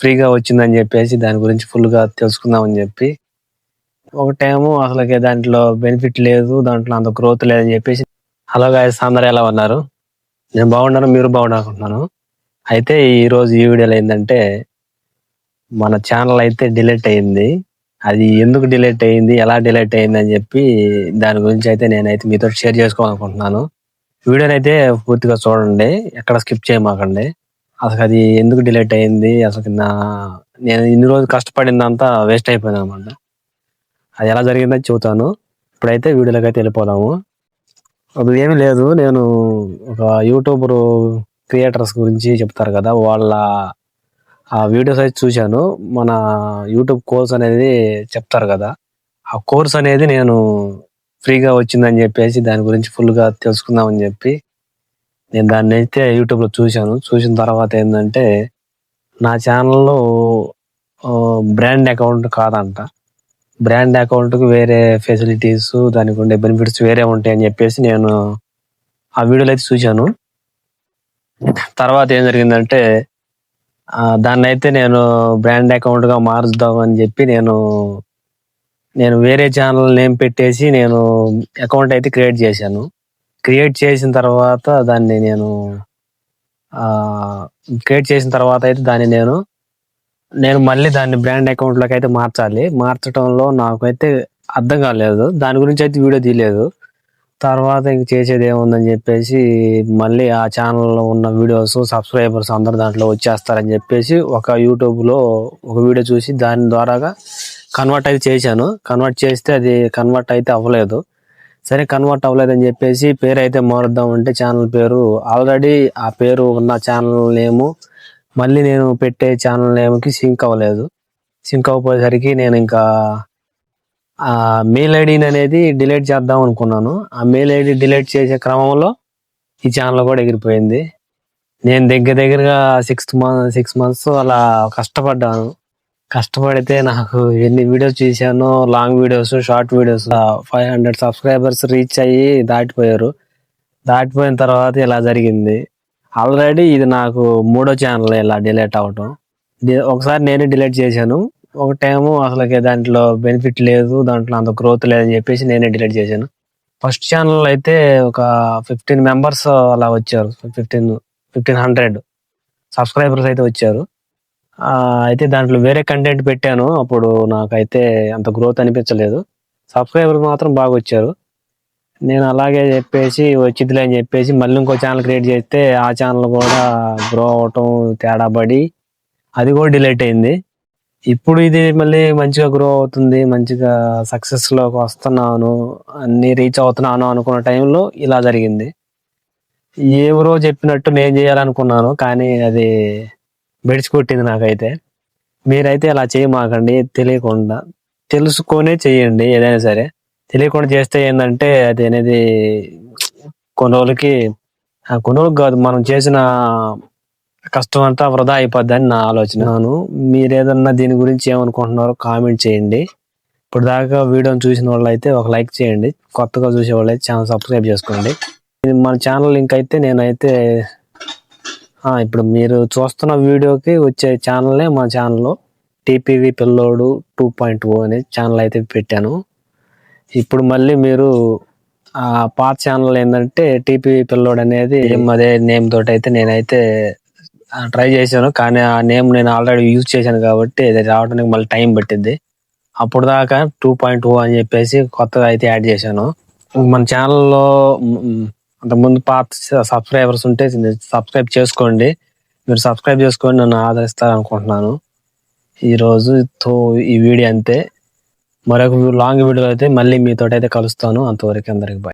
ఫ్రీగా వచ్చిందని చెప్పేసి దాని గురించి ఫుల్గా తెలుసుకుందామని చెప్పి ఒకటేమో అసలు దాంట్లో బెనిఫిట్ లేదు దాంట్లో అంత గ్రోత్ లేదని చెప్పేసి హలో గాయస్ అందరు ఎలా ఉన్నారు? నేను బాగున్నాను మీరు బాగున్నానుకుంటున్నాను అయితే ఈరోజు ఈ వీడియోలో ఏంటంటే మన ఛానల్ అయితే డిలీట్ అయింది. అది ఎందుకు డిలీట్ అయింది ఎలా డిలీట్ అయింది అని చెప్పి దాని గురించి అయితే నేనైతే మీతో షేర్ చేసుకోవాలనుకుంటున్నాను. వీడియోని అయితే పూర్తిగా చూడండి ఎక్కడ స్కిప్ చేయమాకండి. అసలు అది ఎందుకు డిలేట్ అయింది? అసలు నా నేను ఇన్ని రోజులు కష్టపడిందంతా వేస్ట్ అయిపోయింది అనమాట. అది ఎలా జరిగిందని చెబుతాను ఇప్పుడైతే వీడియోలోకి అయితే వెళ్ళిపోదాము. అది ఏమీ లేదు. నేను ఒక యూట్యూబర్ క్రియేటర్స్ గురించి చెప్తారు కదా వాళ్ళ ఆ వీడియోస్ అయితే చూశాను. మన యూట్యూబ్ కోర్స్ అనేది చెప్తారు కదా ఆ కోర్స్ అనేది నేను ఫ్రీగా వచ్చిందని చెప్పేసి దాని గురించి ఫుల్గా తెలుసుకుందామని చెప్పి నేను దాన్ని అయితే యూట్యూబ్లో చూశాను. చూసిన తర్వాత ఏంటంటే నా ఛానల్లో బ్రాండ్ అకౌంట్ కాదంట. బ్రాండ్ అకౌంట్కి వేరే ఫెసిలిటీస్ దానికి ఉండే బెనిఫిట్స్ వేరే ఉంటాయి అని చెప్పేసి నేను ఆ వీడియోలో అయితే చూశాను. తర్వాత ఏం జరిగిందంటే దాన్ని అయితే నేను బ్రాండ్ అకౌంట్గా మారుద్దామని చెప్పి నేను నేను వేరే ఛానల్ నేమ్ పెట్టేసి నేను అకౌంట్ అయితే క్రియేట్ చేశాను. క్రియేట్ చేసిన తర్వాత దాన్ని నేను క్రియేట్ చేసిన తర్వాత అయితే దాన్ని నేను నేను మళ్ళీ దాన్ని బ్రాండ్ అకౌంట్లోకి అయితే మార్చాలి. మార్చడంలో నాకైతే అర్థం కాలేదు. దాని గురించి అయితే వీడియో తీయలేదు. తర్వాత ఇంక చేసేది ఏముందని చెప్పేసి మళ్ళీ ఆ ఛానల్లో ఉన్న వీడియోస్ సబ్స్క్రైబర్స్ అందరు దాంట్లో వచ్చేస్తారని చెప్పేసి ఒక యూట్యూబ్లో ఒక వీడియో చూసి దాని ద్వారాగా కన్వర్ట్ అయితే చేశాను. కన్వర్ట్ చేస్తే అది కన్వర్ట్ అయితే అవ్వలేదు. సరే కన్వర్ట్ అవ్వలేదని చెప్పేసి పేరు అయితే మారుద్దాం అంటే ఛానల్ పేరు. ఆల్రెడీ ఆ పేరు ఉన్న ఛానల్ నేము మళ్ళీ నేను పెట్టే ఛానల్ నేమ్కి సింక్ అవ్వలేదు. సింక్ అవ్వపోయేసరికి నేను ఇంకా ఆ మెయిల్ ఐడిని అనేది డిలీట్ చేద్దాం అనుకున్నాను. ఆ మెయిల్ ఐడి డిలీట్ చేసే క్రమంలో ఈ ఛానల్ కూడా ఎగిరిపోయింది. నేను దగ్గర దగ్గరగా సిక్స్ మంత్ సిక్స్ మంత్స్ అలా కష్టపడ్డాను. కష్టపడితే నాకు ఎన్ని videos చూశానో long videos short videos five hundred subscribers reach అయ్యి దాటిపోయారు. దాటిపోయిన తర్వాత ఇలా జరిగింది. ఆల్రెడీ ఇది నాకు మూడో ఛానల్ ఇలా డిలీట్ అవటం. ఒకసారి నేనే డిలీట్ చేశాను. ఒక టైము అసలుకి దాంట్లో బెనిఫిట్ లేదు దాంట్లో అంత గ్రోత్ లేదని చెప్పేసి నేనే డిలీట్ చేశాను. ఫస్ట్ ఛానల్ అయితే ఒక ఫిఫ్టీన్ మెంబర్స్ అలా వచ్చారు. ఫిఫ్టీన్ ఫిఫ్టీన్ హండ్రెడ్ సబ్స్క్రైబర్స్ అయితే వచ్చారు. అయితే దాంట్లో వేరే కంటెంట్ పెట్టాను. అప్పుడు నాకైతే అంత గ్రోత్ అనిపించలేదు. సబ్స్క్రైబర్ మాత్రం బాగా వచ్చారు. నేను అలాగే చెప్పేసి వచ్చిద్దిలే అని చెప్పేసి మళ్ళీ ఇంకో ఛానల్ క్రియేట్ చేస్తే ఆ ఛానల్ కూడా గ్రో అవటం తేడా పడి అది కూడా డిలేట్ అయింది. ఇప్పుడు ఇది మళ్ళీ మంచిగా గ్రో అవుతుంది మంచిగా సక్సెస్లోకి వస్తున్నాను అన్ని రీచ్ అవుతున్నాను అనుకున్న టైంలో ఇలా జరిగింది. ఎవరో చెప్పినట్టు నేను చేయాలనుకున్నాను కానీ అది బెడిచి కొట్టింది నాకైతే. మీరైతే అలా చేయమాకండి తెలియకుండా తెలుసుకొనే చేయండి ఏదైనా సరే. తెలియకుండా చేస్తే ఏంటంటే అది అనేది కొన్ని రోజులకి ఆ కొన్ని కాదు మనం చేసిన కష్టం అంతా వృధా అయిపోద్దని నా ఆలోచన. నేను మీరు ఏదన్నా దీని గురించి ఏమనుకుంటున్నారో కామెంట్ చేయండి. ఇప్పుడు దాకా వీడియోని చూసిన వాళ్ళు అయితే ఒక లైక్ చేయండి. కొత్తగా చూసే వాళ్ళు అయితే ఛానల్ సబ్స్క్రైబ్ చేసుకోండి. ఇది మన ఛానల్ లింక్ అయితే నేనైతే ఇప్పుడు మీరు చూస్తున్న వీడియోకి వచ్చే ఛానలే మా ఛానల్లో టీపీవి పిల్లోడు టూ పాయింట్ ఓ అనే ఛానల్ అయితే పెట్టాను. ఇప్పుడు మళ్ళీ మీరు ఆ పాత ఛానల్ ఏంటంటే టీపీవీ పిల్లోడు అనేది అదే నేమ్ తోటి అయితే నేనైతే ట్రై చేశాను. కానీ ఆ నేమ్ నేను ఆల్రెడీ యూజ్ చేశాను కాబట్టి అది రావడానికి మళ్ళీ టైం పట్టింది అప్పుడు దాకా టూ పాయింట్ ఓ అని చెప్పేసి కొత్తగా అయితే యాడ్ చేశాను. మన ఛానల్లో అంతకుముందు పాత సబ్స్క్రైబర్స్ ఉంటే సబ్స్క్రైబ్ చేసుకోండి. మీరు సబ్స్క్రైబ్ చేసుకొని నన్ను ఆదరిస్తారు అనుకుంటున్నాను ఈరోజు తో ఈ వీడియో అంతే. మరొక లాంగ్ వీడియో అయితే మళ్ళీ మీతో అయితే కలుస్తాను. అంతవరకు అందరికి బాయ్